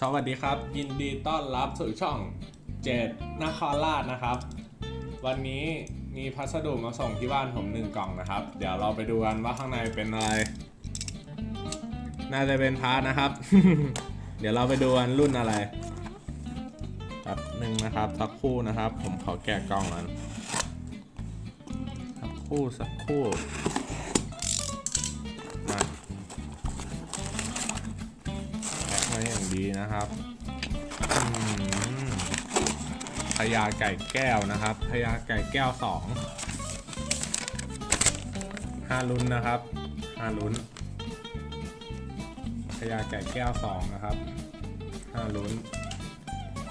สวัสดีครับ ยินดีต้อนรับสู่ช่องเจ็ดนครราชนะครับ วันนี้มีพัสดุมาส่งที่บ้านผมหนึ่งกล่องนะครับ เดี๋ยวเราไปดูกันว่าข้างในเป็นอะไร น่าจะเป็นพาร์ทนะครับ เดี๋ยวเราไปดูกันรุ่นอะไรแป๊บหนึ่งนะครับสักคู่นะครับ ผมขอแกะกล่องก่อนสักคู่สักคู่ แพ็คไว้อย่างดีนะครับพญาไก่แก้วนะครับพญาไก่แก้วสองห้าลุ้นนะครับห้าลุ้นพญาไก่แก้วสองนะครับห้าลุ้น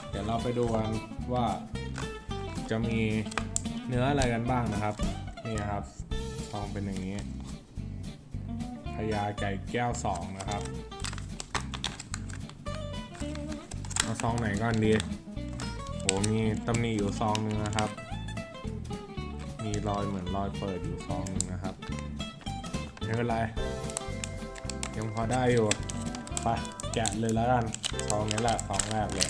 เดี๋ยวเราไปดูกันว่าจะมีเนื้ออะไรกันบ้างนะครับ นี่ครับซองเป็นอย่างนี้พญาไก่แก้วสองนะครับ เอาซองไหนก่อนดีโหมีตำหนิอยู่ซองหนึงนะครับ มีรอยเหมือนรอยเปิดอยู่ซองหนึงนะครับไม่เป็นไร ยังพอได้อยู่ไปแกะเลยแล้วกันซองนี้แหละซองแรกเลย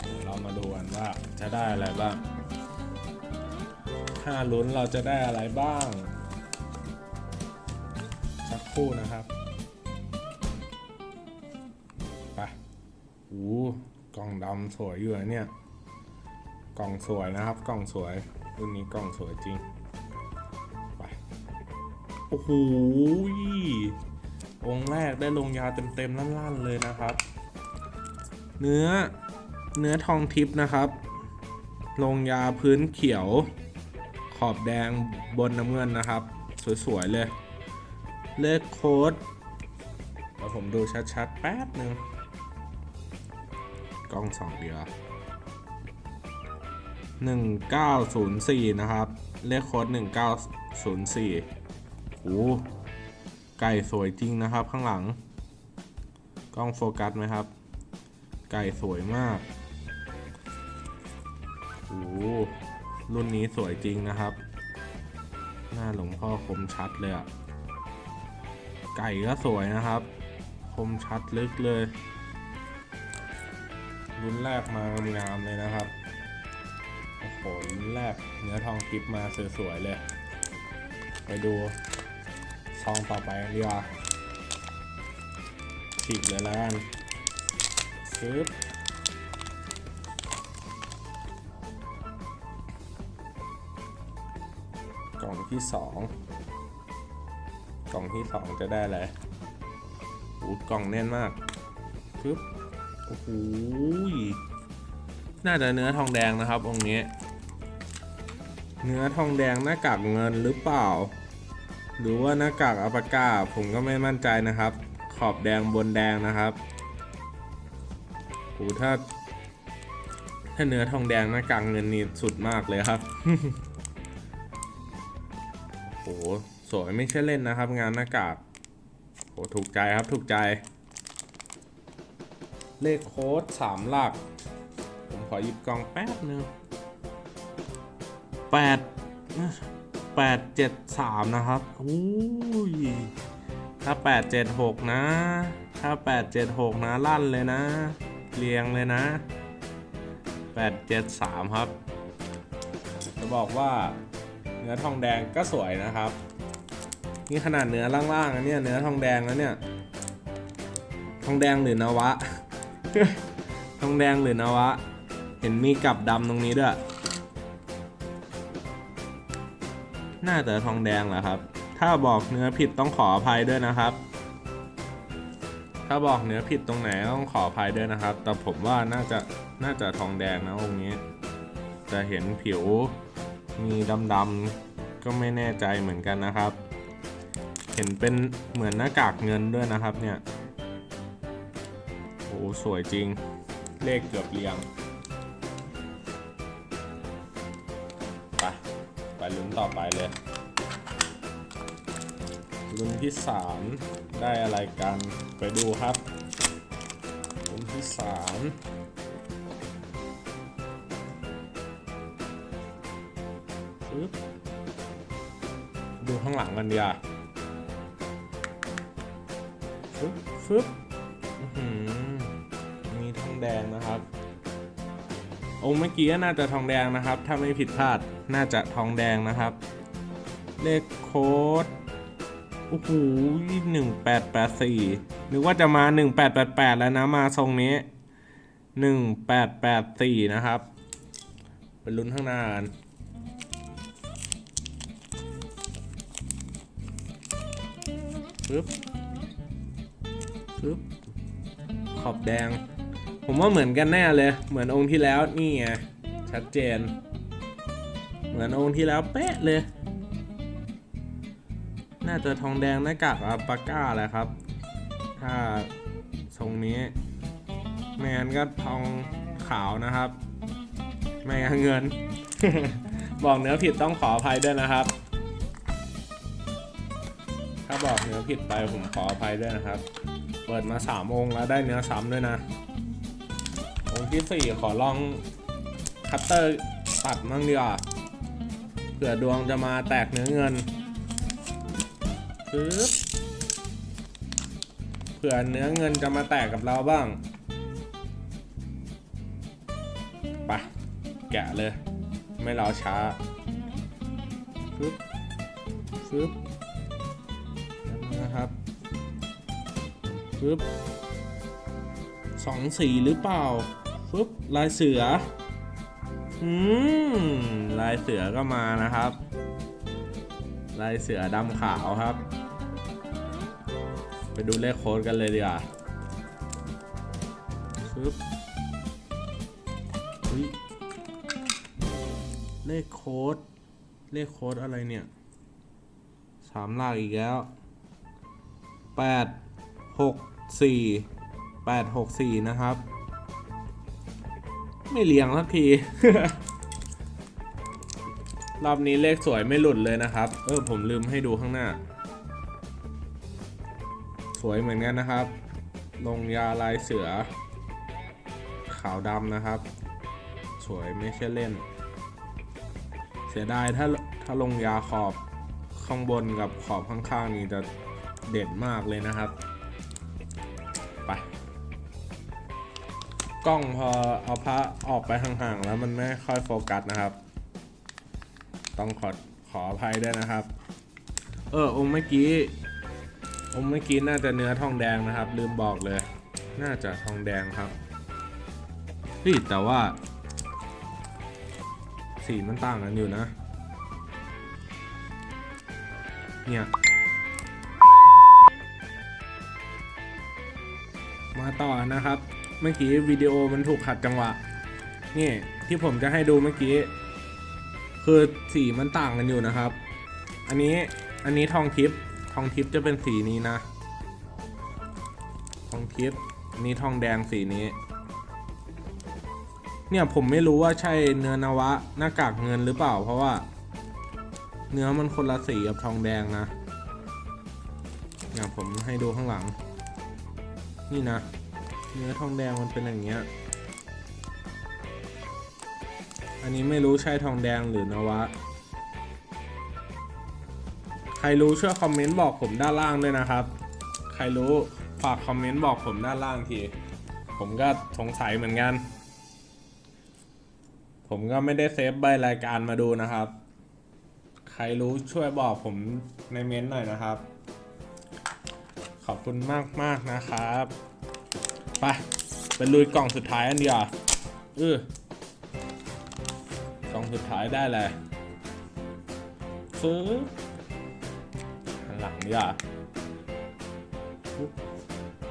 เดี๋ยวเรามาดูกันว่าจะได้อะไรบ้างถ้าลุ้นเราจะได้อะไรบ้าง สักครู่นะครับ กล่องดำสวยอยู่นะเนี่ย กล่องสวยนะครับ กล่องสวยรุ่นนี้กล่องสวยจริง ไป โอ้โหองค์แรกได้ลงยาเต็มๆลั่นๆเลยนะครับ เนื้อเนื้อทองทิพย์นะครับ ลงยาพื้นเขียวขอบแดงบนน้ำเงินนะครับ สวย ๆ เลย เลขโค้ดเดี๋ยวผมดูชัด ๆ แป๊บหนึ่ง กล้องสองเดียว1904 นะครับ เลขโค้ด1904โอ้ไก่สวยจริงนะครับข้างหลัง กล้องโฟกัสไหมครับ ไก่สวยมากโอ้รุ่นนี้สวยจริงนะครับ หน้าหลวงพ่อคมชัดเลยอะไก่ก็สวยนะครับ คมชัดลึกเลย รุ่นแรกมางามเลยนะครับ โอ้โหรุ่นแรกเนื้อทองทิพย์มาสวยๆเลย ไปดูซองต่อไปกันดีกว่าฉีกเลยแล้วกันปึ๊บกล่องที่สองกล่องที่สองจะได้อะไรโอ้กล่องแน่นมากปึ๊บ อ้โหน่าจะเนื้อทองแดงนะครับองค์นี้ เนื้อทองแดงหน้ากากเงินหรือเปล่า หรือว่าหน้ากากอัปากาผมก็ไม่มั่นใจนะครับ ขอบแดงบนแดงนะครับโหถ้า ถ้าเนื้อทองแดงหน้ากากเงินนี่สุดมากเลยครับโหสวยไม่ใช่เล่นนะครับ งานหน้ากากโหถูกใจครับถูกใจ เลขโค้ดสามหลัก ผมขอหยิบกล่องแป๊บนึงแปดแปดเจ็ดสามนะครับอุ้ยถ้าแปดเจ็ดหกนะ ถ้าแปดเจ็ดหกนะ ลั่นเลยนะ เรียงเลยนะแปดเจ็ดสามครับ จะบอกว่าเนื้อทองแดงก็สวยนะครับ นี่ขนาดเนื้อล่างๆนะเนี่ย เนื้อทองแดงแล้วเนี่ย ทองแดงหรือนวะ ทองแดงหรือนวะ เห็นมีกับดำตรงนี้ด้วย น่าจะทองแดงแหละครับ ถ้าบอกเนื้อผิดต้องขออภัยด้วยนะครับ ถ้าบอกเนื้อผิดตรงไหนต้องขออภัยด้วยนะครับ แต่ผมว่าน่าจะน่าจะทองแดงนะองค์นี้ จะเห็นผิวมีดำๆก็ไม่แน่ใจเหมือนกันนะครับ เห็นเป็นเหมือนหน้ากากเงินด้วยนะครับเนี่ย อ้สวยจริง เลขเกือบเรียง ไป ไปลุ้นต่อไปเลยลุ้นที่สามได้อะไรกัน ไปดูครับลุ้นที่สามฟึบดูข้างหลังกันดีอะฟึบฟึบอื้ม แดงนะครับ องค์เมื่อกี้น่าจะทองแดงนะครับ ถ้าไม่ผิดพลาดน่าจะทองแดงนะครับ เลขโค้ดโอ้โหหนึ่งแปดแปดสี่นึกว่าจะมาหนึ่งแปดแปดแปดแล้วนะมาทรงนี้หนึ่งแปดแปดสี่นะครับ เป็นลุ้นข้างหน้ากันปึ๊บปึ๊บขอบแดง ผมว่าเหมือนกันแน่เลย เหมือนองค์ที่แล้วนี่ไงชัดเจน เหมือนองค์ที่แล้วเป๊ะเลย น่าจะทองแดงหน้ากากอัปาก้าแหละครับ ถ้าทรงนี้ไม่งั้นก็ทองขาวนะครับ ไม่งั้นเงิน บอกเนื้อผิดต้องขออภัยด้วยนะครับ ถ้าบอกเนื้อผิดไปผมขออภัยด้วยนะครับ เปิดมาสามองค์แล้วได้เนื้อซ้ำด้วยนะ องค์ที่สี่ขอลองคัตเตอร์ตัดมั่งดีกว่าเผื่อดวงจะมาแตกเนื้อเงินปึ๊บเผื่อเนื้อเงินจะมาแตกกับเราบ้างไปแกะเลย ไม่รอช้าปึ๊บปึ๊บนะครับปึ๊บสองสีหรือเปล่า ลายเสือ อืม ลายเสือก็มานะครับ ลายเสือดำขาวครับ ไปดูเลขโค้ดกันเลยดีกว่าฟึบอุ๊ยเลขโค้ด เลขโค้ดอะไรเนี่ยสามหลักอีกแล้วแปดหกสี่864นะครับ ไม่เรียงสักที รอบนี้เลขสวยไม่หลุดเลยนะครับ เออผมลืมให้ดูข้างหน้า สวยเหมือนกันนะครับ ลงยาลายเสือ ขาวดำนะครับ สวยไม่ใช่เล่น เสียดายถ้าถ้าลงยาขอบข้างบนกับขอบข้างๆนี่จะเด่นมากเลยนะครับ กล้องพอเอาพระออกไปห่างๆแล้วมันไม่ค่อยโฟกัสนะครับ ต้องขอขออภัยด้วยนะครับ เออองค์เมื่อกี้องค์เมื่อกี้น่าจะเนื้อทองแดงนะครับ ลืมบอกเลย น่าจะทองแดงครับเฮ้ยแต่ว่า สีมันต่างกันอยู่นะ เนี่ยมาต่อนะครับ เมื่อกี้วิดีโอมันถูกขัดจังหวะ นี่ที่ผมจะให้ดูเมื่อกี้ คือสีมันต่างกันอยู่นะครับ อันนี้อันนี้ทองทิพย์ทองทิพย์จะเป็นสีนี้นะ ทองทิพย์อันนี้ทองแดงสีนี้ เนี่ยผมไม่รู้ว่าใช่เนื้อนวะหน้ากากเงินหรือเปล่า เพราะว่า เนื้อมันคนละสีกับทองแดงนะเนี่ยผมให้ดูข้างหลัง นี่นะ เนื้อทองแดงมันเป็นอย่างเงี้ย อันนี้ไม่รู้ใช่ทองแดงหรือนวะ ใครรู้ช่วยคอมเมนต์บอกผมด้านล่างด้วยนะครับ ใครรู้ฝากคอมเมนต์บอกผมด้านล่างที ผมก็สงสัยเหมือนกัน ผมก็ไม่ได้เซฟใบรายการมาดูนะครับ ใครรู้ช่วยบอกผมในเม้นต์หน่อยนะครับ ขอบคุณมากมากๆนะครับ ไปไปลุยกล่องสุดท้ายอันเดียวเออกล่องสุดท้ายได้เลยฟื้หันหลังดีกว่าปุ๊บ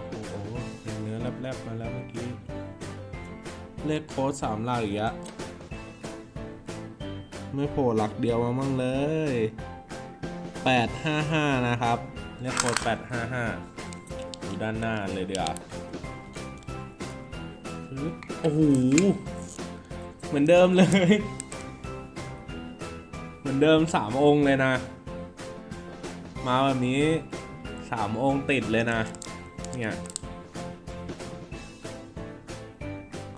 โอ้โหเป็นเนื้อแลบๆมาแล้วเมื่อกี้ เลขโค้ดสามหลักอีกอะไม่โผล่หลักเดียวมามั่งเลย 855 นะครับ เลขโค้ด855อยู่ด้านหน้าเลยเดี๋ยว โอ้โห เหมือนเดิมเลย เหมือนเดิมสามองค์เลยนะ มาแบบนี้สามองค์ติดเลยนะ เนี่ย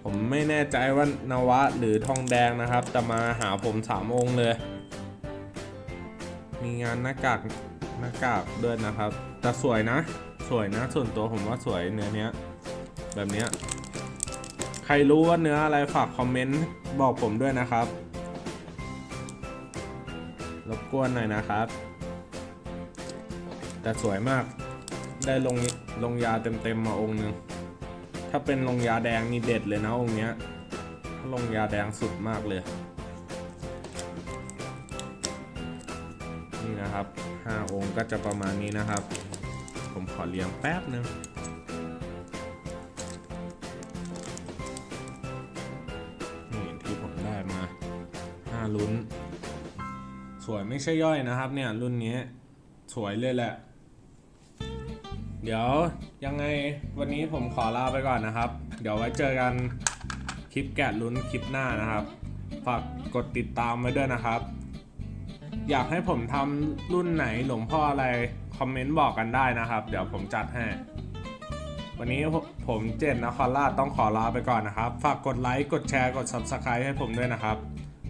ผมไม่แน่ใจว่านวะหรือทองแดงนะครับ แต่มาหาผมสามองค์เลย มีงานหน้ากากหน้ากากด้วยนะครับ แต่สวยนะ สวยนะ ส่วนตัวผมว่าสวยเนื้อเนี้ย แบบเนี้ย ใครรู้ว่าเนื้ออะไรฝากคอมเมนต์บอกผมด้วยนะครับ รบกวนหน่อยนะครับ แต่สวยมาก ได้ลงลงยาเต็มๆมาองค์หนึ่งถ้าเป็นลงยาแดงนี่เด็ดเลยนะองค์เนี้ยลงยาแดงสุดมากเลย นี่นะครับ 5 องค์ก็จะประมาณนี้นะครับ ผมขอเรียงแป๊บนึง ลุ้น สวยไม่ใช่ย่อยนะครับเนี่ยรุ่นนี้สวยเลยแหละ เดี๋ยวยังไงวันนี้ผมขอลาไปก่อนนะครับ เดี๋ยวไว้เจอกันคลิปแกะลุ้นคลิปหน้านะครับ ฝากกดติดตามไว้ด้วยนะครับ อยากให้ผมทำรุ่นไหนหลวงพ่ออะไรคอมเมนต์บอกกันได้นะครับ เดี๋ยวผมจัดให้วันนี้ผมเจนนครราต้องขอลาไปก่อนนะครับ ฝากกดไลค์ กดแชร์ กด Subscribe ให้ผมด้วยนะครับ